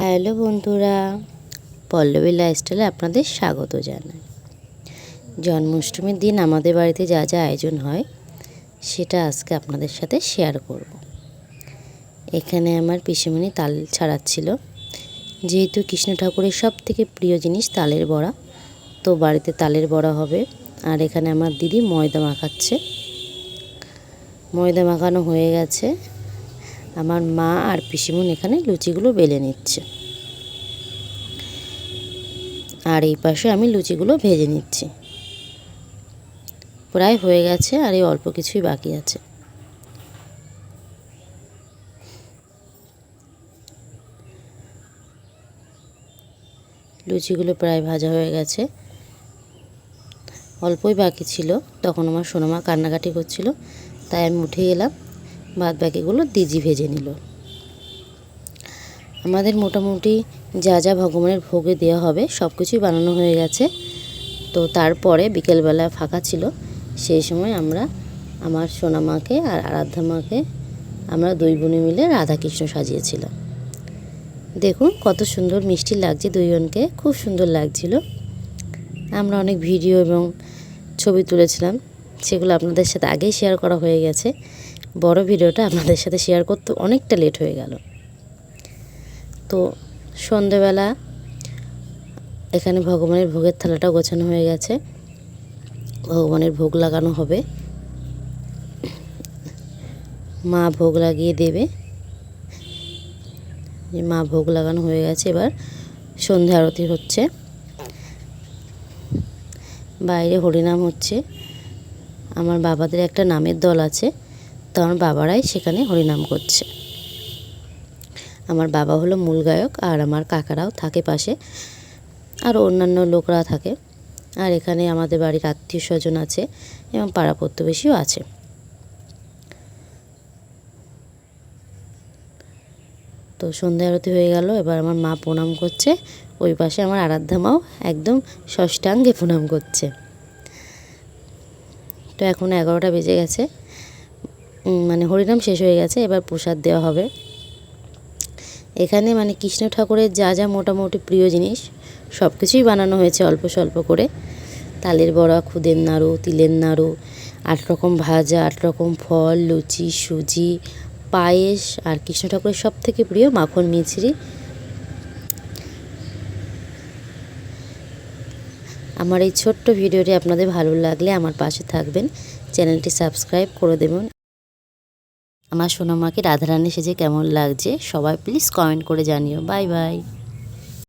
Hello বন্ধুরা, পল্লবী লাইফস্টাইলে আপনাদের স্বাগত জানাই। জন্মাষ্টমীর দিন আমাদের বাড়িতে যা যা আয়োজন হয় সেটা আজকে আপনাদের সাথে শেয়ার করব। এখানে আমার পিসিমণি তাল ছাড়াচ্ছিল। যেহেতু কৃষ্ণ ঠাকুরের সব থেকে প্রিয় জিনিস তালের বড়া, তো বাড়িতে তালের বড়া হবে। আর এখানে আমার দিদি ময়দা মাখাচ্ছে। ময়দা মাখানো হয়ে গেছে। আমার মা আর পিসিমন এখানে লুচিগুলো বেলে নিচ্ছে। আর এই পাশে আমি লুচিগুলো ভেজে নিচ্ছি। প্রায় হয়ে গেছে আর এই অল্প কিছুই বাকি আছে। লুচিগুলো প্রায় ভাজা হয়ে গেছে। অল্পই বাকি ছিল। তখন আমার সোনামা কান্নাকাটি করছিল। তাই আমি উঠে গেলাম বাদ বাকিগুলো দিজি ভেজে নিল। আমাদের মোটামুটি যা যা ভগবানের ভোগে দেওয়া হবে সব কিছুই বানানো হয়ে গেছে। তো তারপরে বিকেলবেলা ফাঁকা ছিল। সেই সময় আমরা আমার সোনা মাকে আর আরাধ্যা মাকে আমরা দুই বোনে মিলে রাধাকৃষ্ণ সাজিয়েছিলাম। দেখুন কত সুন্দর মিষ্টি লাগছে দুইজনকে, খুব সুন্দর লাগছিল। আমরা অনেক ভিডিও এবং ছবি তুলেছিলাম, সেগুলো আপনাদের সাথে আগেই শেয়ার করা হয়ে গেছে। বড় ভিডিওটা আপনাদের সাথে শেয়ার করতে অনেকটা লেট হয়ে গেল। তো সন্ধেবেলা এখানে ভগবানের ভোগের থালাটাও গোছানো হয়ে গেছে। ভগবানের ভোগ লাগানো হবে। মা ভোগ লাগিয়ে দেবে। মা ভোগ লাগানো হয়ে গেছে, এবার সন্ধে আরতি হচ্ছে। বাইরে হরিনাম হচ্ছে। আমার বাবাদের একটা নামের দল আছে, তো আমার বাবারাই সেখানে হরিনাম করছে। আমার বাবা হলো মূল গায়ক, আর আমার কাকারাও থাকে পাশে, আর অন্যান্য লোকরা থাকে। আর এখানে আমাদের বাড়ির আত্মীয় স্বজন আছে এবং পাড়া প্রতিবেশীও আছে। তো সন্ধ্যা আরতি হয়ে গেল, এবার আমার মা প্রণাম করছে। ওই পাশে আমার আরাধ্যা মাও একদম ষষ্ঠাঙ্গে প্রণাম করছে। তো এখন এগারোটা বেজে গেছে। মানে হরিনাম শেষ হয়ে গেছে, এবার প্রসাদ দেওয়া হবে। এখানে মানে কৃষ্ণ ঠাকুরের যা যা মোটামুটি প্রিয় জিনিস সব কিছুই বানানো হয়েছে অল্প স্বল্প করে। তালের বড়া, খুদের নাড়ু, তিলের নাড়ু, আট রকম ভাজা, আট রকম ফল, লুচি, সুজি, পায়েস, আর কৃষ্ণ ঠাকুরের সব থেকে প্রিয় মাখন মিছরি। আমার এই ছোট্ট ভিডিওটি আপনাদের ভালো লাগলে আমার পাশে থাকবেন। চ্যানেলটি সাবস্ক্রাইব করে দেবেন। আমার সোনামাকে রাধারানী সেজে কেমন লাগছে সবাই প্লিজ কমেন্ট করে জানিও। Bye bye